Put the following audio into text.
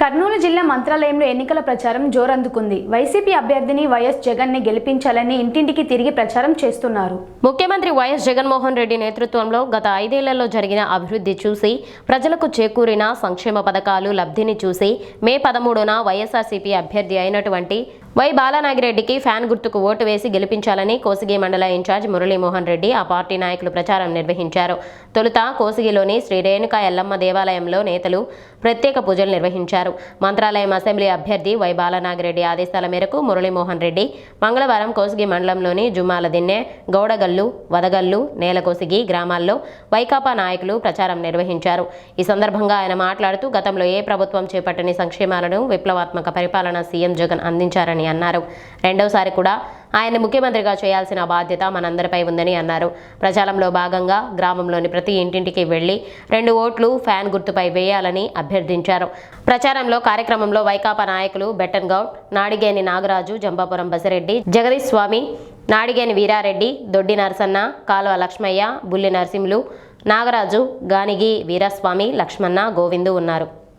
కర్నూలు జిల్లా మంత్రాలయంలో ఎన్నికల ప్రచారం జోరందుకుంది. వైసీపీ అభ్యర్థిని వైఎస్ జగన్ని గెలిపించాలని ఇంటింటికి తిరిగి ప్రచారం చేస్తున్నారు. ముఖ్యమంత్రి వైఎస్ జగన్మోహన్ రెడ్డి నేతృత్వంలో గత ఐదేళ్ళలో జరిగిన అభివృద్ధి చూసి ప్రజలకు చేకూరిన సంక్షేమ పథకాలు లబ్ధిని చూసి మే పదమూడున వైఎస్ఆర్సీపీ అభ్యర్థి అయినటువంటి వై బాలనాగిరెడ్డికి ఫ్యాన్ గుర్తుకు ఓటు వేసి గెలిపించాలని కోసిగి మండల ఇన్ఛార్జ్ మురళీమోహన్ రెడ్డి ఆ పార్టీ నాయకులు ప్రచారం నిర్వహించారు. తొలుత కోసిగిలోని శ్రీ రేణుక ఎల్లమ్మ దేవాలయంలో నేతలు ప్రత్యేక పూజలు నిర్వహించారు. మంత్రాలయం అసెంబ్లీ అభ్యర్థి వై బాలనాగిరెడ్డి ఆదేశాల మేరకు మురళీమోహన్ రెడ్డి మంగళవారం కోసిగి మండలంలోని జుమాల దిన్నె గౌడగల్లు వదగల్లు నేలకోసిగి గ్రామాల్లో వైకాపా నాయకులు ప్రచారం నిర్వహించారు. ఈ సందర్భంగా ఆయన మాట్లాడుతూ గతంలో ఏ ప్రభుత్వం చేపట్టని సంక్షేమాలను విప్లవాత్మక పరిపాలన సీఎం జగన్ అందించారని అన్నారు. రెండవసారి కూడా ఆయన ముఖ్యమంత్రిగా చేయాల్సిన బాధ్యత మనందరిపై ఉందని అన్నారు. ప్రచారంలో భాగంగా గ్రామంలోని ప్రతి ఇంటింటికి వెళ్ళి రెండు ఓట్లు ఫ్యాన్ గుర్తుపై వేయాలని అభ్యర్థించారు. ప్రచారంలో కార్యక్రమంలో వైకాపా నాయకులు బెట్టన్ గౌడ్ నాడిగేని నాగరాజు జంబాపురం బసిరెడ్డి జగదీష్ స్వామి నాడిగేని వీరారెడ్డి దొడ్డి నరసన్న కాలువ లక్ష్మయ్య బుల్లి నరసింహులు నాగరాజు గానిగి వీరస్వామి లక్ష్మణ గోవిందు ఉన్నారు.